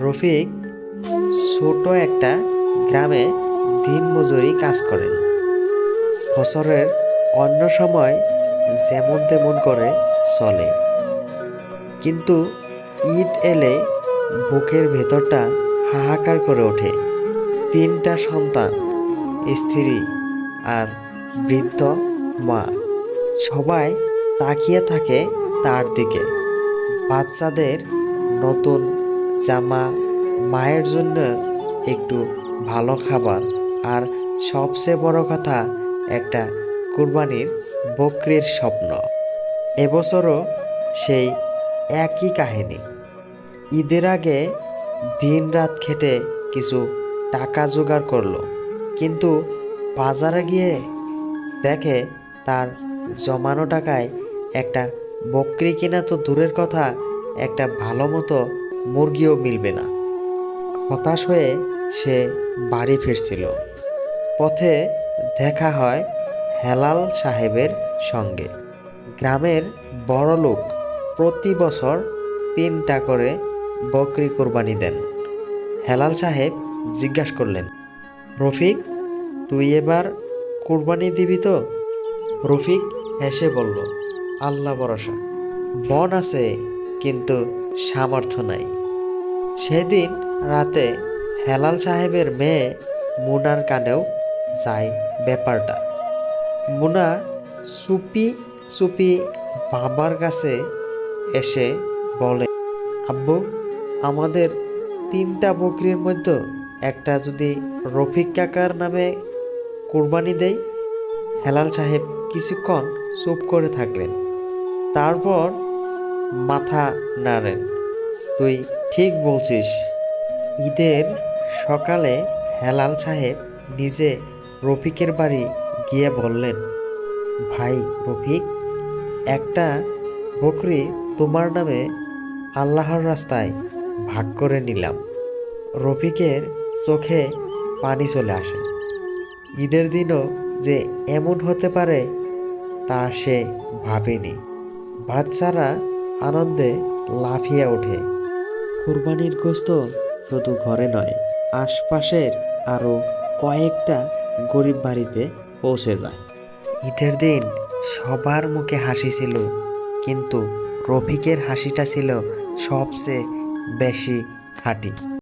রফিক ছোট একটা গ্রামে দিনমজুরি কাজ করেন। বছরের অন্য সময় যেমন তেমন করে চলে। কিন্তু ঈদ এলে বুকের ভেতরটা হাহাকার করে ওঠে। তিনটা সন্তান, স্ত্রী আর বৃদ্ধ মা। সবাই তাকিয়ে থাকে তার দিকে। বাচ্চাদের নতুন জামা মায়ের জন্য একটু ভালো খাবার। আর সবচেয়ে বড় কথা, একটা কুরবানির বকরির স্বপ্ন। এবছরও সেই একই কাহিনী। ঈদের আগে দিনরাত খেটে কিছু টাকা জোগাড় করল। কিন্তু বাজারে গিয়ে দেখে তার জমানো টাকায় একটা বকরি কেনা তো দূরের কথা, একটা ভালো মতো মুরগিও মিলবে না। হতাশ হয়ে সে বাড়ি ফিরছিল। পথে দেখা হয় হেলাল সাহেবের সঙ্গে। গ্রামের বড় লোক প্রতি বছর তিনটা করে বকরি কোরবানি দেন। হেলাল সাহেব জিজ্ঞাসা করলেন, রফিক, তুই এবার কোরবানি দিবি তো? রফিক হেসে বলল, আল্লাহ ভরসা। বন আছে, কিন্তু সামর্থ্য নাই। সেদিন রাতে হেলাল সাহেবের মেয়ে মুনার কানেও যায় ব্যাপারটা। মুনা চুপি চুপি বাবার কাছে এসে বলে, আব্বু, আমাদের তিনটা বকরির মধ্যে একটা যদি রফিক কাকার নামে কোরবানি দেই? হেলাল সাহেব কিছুক্ষণ চুপ করে থাকলেন। তারপর মাথা নাড়েন, তুই ঠিক বলছিস। ঈদের সকালে হেলাল সাহেব নিজে রফিকের বাড়ি গিয়ে বললেন, ভাই রফিক, একটা বকরি তোমার নামে আল্লাহর রাস্তায় ভাগ করে নিলাম। রফিকের চোখে পানি চলে আসে। ঈদের দিনও যে এমন হতে পারে তা সে ভাবেনি। বাচ্চারা আনন্দে লাফিয়ে ওঠে। কুরবানির গোস্ত শুধু ঘরে নয়, আশপাশের আরও কয়েকটা গরিব বাড়িতে পৌঁছে যায়। ঈদের দিন সবার মুখে হাসি ছিল, কিন্তু রফিকের হাসিটা ছিল সবচেয়ে বেশি খাঁটি।